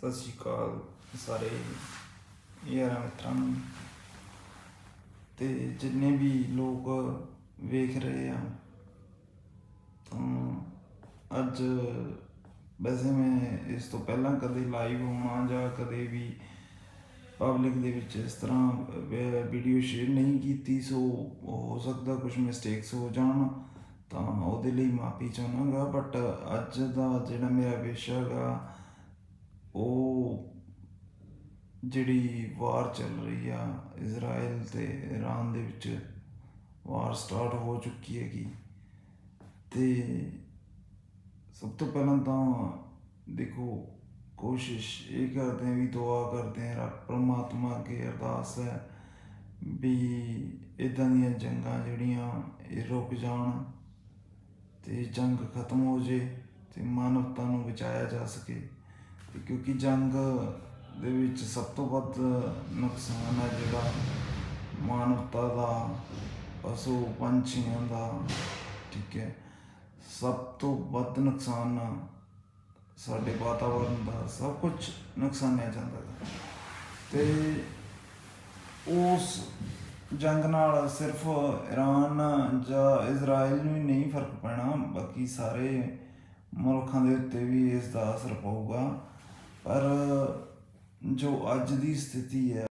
ਸਤਿ ਸ਼੍ਰੀ ਅਕਾਲ ਸਾਰੇ ਯਾਰਾਂ ਮਿੱਤਰਾਂ ਨੂੰ। ਤੇ ਜਿੰਨੇ ਵੀ ਲੋਕ ਵੇਖ ਰਹੇ ਆ, ਤਾਂ ਅੱਜ ਵੈਸੇ ਮੈਂ ਇਸ ਤੋਂ ਪਹਿਲਾਂ ਕਦੇ ਲਾਈਵ ਹੋਣਾ ਜਾਂ ਕਦੇ ਵੀ ਪਬਲਿਕ ਦੇ ਵਿੱਚ ਇਸ ਤਰ੍ਹਾਂ ਵੀਡੀਓ ਸ਼ੇਅਰ ਨਹੀਂ ਕੀਤੀ, ਸੋ ਹੋ ਸਕਦਾ ਕੁਝ ਮਿਸਟੇਕਸ ਹੋ ਜਾਣ, ਤਾਂ ਉਹਦੇ ਲਈ ਮਾਫੀ ਚਾਹਾਂਗਾ ਬਟ ਅੱਜ ਦਾ ਜਿਹੜਾ ਮੇਰਾ ਵਿਸ਼ਾ ਹੈਗਾ ਉਹ ਜਿਹੜੀ ਵਾਰ ਚੱਲ ਰਹੀ ਆ ਇਜ਼ਰਾਈਲ ਤੇ ਇਰਾਨ ਦੇ ਵਿੱਚ, ਵਾਰ ਸਟਾਰਟ ਹੋ ਚੁੱਕੀ ਹੈਗੀ। ਤੇ ਸਭ ਤੋਂ ਪਹਿਲਾਂ ਤਾਂ ਦੇਖੋ, ਕੋਸ਼ਿਸ਼ ਇਹ ਕਰਦੇ ਹਾਂ ਵੀ ਦੁਆ ਕਰਦੇ ਹਾਂ ਰੱਬ, ਪਰਮਾਤਮਾ ਅੱਗੇ ਅਰਦਾਸ ਹੈ ਵੀ ਇਦਾਂ ਦੀਆਂ ਜੰਗਾਂ ਜਿਹੜੀਆਂ ਇਹ ਰੁਕ ਜਾਣ ਤੇ ਜੰਗ ਖਤਮ ਹੋ ਜੇ ਤੇ ਮਾਨਵਤਾ ਨੂੰ ਬਚਾਇਆ ਜਾ ਸਕੇ। ਕਿਉਂਕਿ ਜੰਗ ਦੇ ਵਿੱਚ ਸਭ ਤੋਂ ਵੱਧ ਨੁਕਸਾਨ ਹੈ ਜਿਹੜਾ ਮਾਨਵਤਾ ਦਾ, ਪਸ਼ੂ ਪੰਛੀਆਂ ਦਾ, ਠੀਕ ਹੈ। ਸਭ ਤੋਂ ਵੱਧ ਨੁਕਸਾਨ ਸਾਡੇ ਵਾਤਾਵਰਨ ਦਾ, ਸਭ ਕੁਝ ਨੁਕਸਾਨਿਆ ਜਾਂਦਾ ਹੈ। ਤੇ ਉਸ ਜੰਗ ਨਾਲ ਸਿਰਫ ਈਰਾਨ ਜਾਂ ਇਜ਼ਰਾਈਲ ਨੂੰ ਹੀ ਨਹੀਂ ਫ਼ਰਕ ਪੈਣਾ, ਬਾਕੀ ਸਾਰੇ ਮੁਲਕਾਂ ਦੇ ਉੱਤੇ ਵੀ ਇਸ ਦਾ ਅਸਰ ਪਊਗਾ। ਪਰ ਜੋ ਅੱਜ ਦੀ ਸਥਿਤੀ ਹੈ,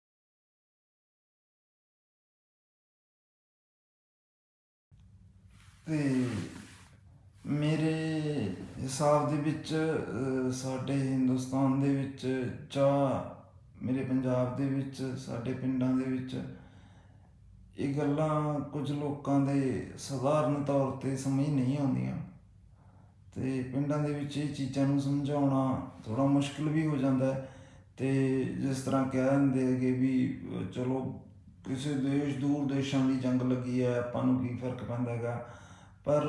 ਤੇ ਮੇਰੇ ਹਿਸਾਬ ਦੇ ਵਿੱਚ ਸਾਡੇ ਹਿੰਦੁਸਤਾਨ ਦੇ ਵਿੱਚ ਜਾਂ ਮੇਰੇ ਪੰਜਾਬ ਦੇ ਵਿੱਚ, ਸਾਡੇ ਪਿੰਡਾਂ ਦੇ ਵਿੱਚ, ਇਹ ਗੱਲਾਂ ਕੁਝ ਲੋਕਾਂ ਦੇ ਸਧਾਰਨ ਤੌਰ ਤੇ ਸਮਝ ਨਹੀਂ ਆਉਂਦੀਆਂ। ਤੇ ਪਿੰਡਾਂ ਦੇ ਵਿੱਚ ਇਹ ਚੀਜ਼ਾਂ ਨੂੰ ਸਮਝਾਉਣਾ ਥੋੜਾ ਮੁਸ਼ਕਲ ਵੀ ਹੋ ਜਾਂਦਾ ਹੈ। ਤੇ ਜਿਸ ਤਰ੍ਹਾਂ ਕਹਿ ਦਿੰਦੇ ਹੈਗੇ ਵੀ ਚਲੋ ਕਿਸੇ ਦੇਸ਼ ਦੂਰ ਦੇਸ਼ਾਂ ਦੀ ਜੰਗ ਲੱਗੀ ਹੈ, ਆਪਾਂ ਨੂੰ ਕੀ ਫ਼ਰਕ ਪੈਂਦਾ ਹੈਗਾ। ਪਰ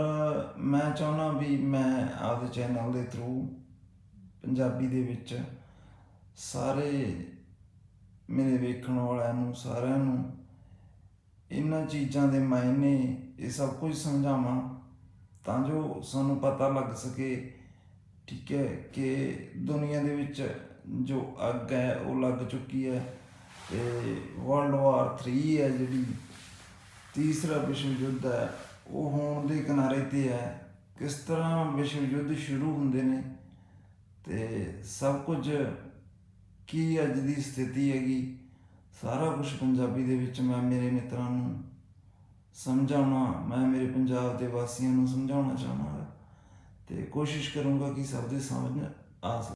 ਮੈਂ ਚਾਹੁੰਦਾ ਵੀ ਮੈਂ ਆਪਦੇ ਚੈਨਲ ਦੇ ਥਰੂ ਪੰਜਾਬੀ ਦੇ ਵਿੱਚ ਸਾਰੇ ਮੇਰੇ ਵੇਖਣ ਵਾਲਿਆਂ ਨੂੰ, ਸਾਰਿਆਂ ਨੂੰ ਇਹਨਾਂ ਚੀਜ਼ਾਂ ਦੇ ਮਾਇਨੇ ਇਹ ਸਭ ਕੁਝ ਸਮਝਾਵਾਂ। ਤਾਂ ਜੋ ਸਾਨੂੰ ਪਤਾ ਲੱਗ ਸਕੇ, ਠੀਕ ਹੈ, ਕਿ ਦੁਨੀਆ ਦੇ ਵਿੱਚ ਜੋ ਅੱਗ ਹੈ, ਉਹ ਲੱਗ ਚੁੱਕੀ ਹੈ ਤੇ ਵਰਲਡ ਵਾਰ 3 ਹੈ ਜਿਹੜੀ, ਤੀਸਰਾ ਵਿਸ਼ਵ ਯੁੱਧ ਹੈ, ਉਹ ਹੋਣ ਦੇ ਕਿਨਾਰੇ ਤੇ ਹੈ। ਕਿਸ ਤਰ੍ਹਾਂ ਵਿਸ਼ਵ ਯੁੱਧ ਸ਼ੁਰੂ ਹੁੰਦੇ ਨੇ ਤੇ ਸਭ ਕੁਝ ਕੀ ਅੱਜ ਦੀ ਸਥਿਤੀ ਹੈਗੀ, ਸਾਰਾ ਕੁਝ ਪੰਜਾਬੀ ਦੇ ਵਿੱਚ ਮੈਂ, ਮੇਰੇ ਮਿੱਤਰਾਂ ਨੂੰ ਸਮਝਾਉਣਾ ਮੈਂ ਮੇਰੇ ਪੰਜਾਬ ਦੇ ਵਾਸੀਆਂ ਨੂੰ ਸਮਝਾਉਣਾ ਚਾਹੁੰਦਾ ਤੇ ਕੋਸ਼ਿਸ਼ ਕਰੂੰਗਾ ਕਿ ਸਭ ਦੇ ਸਮਝ ਆ ਸਕੇ।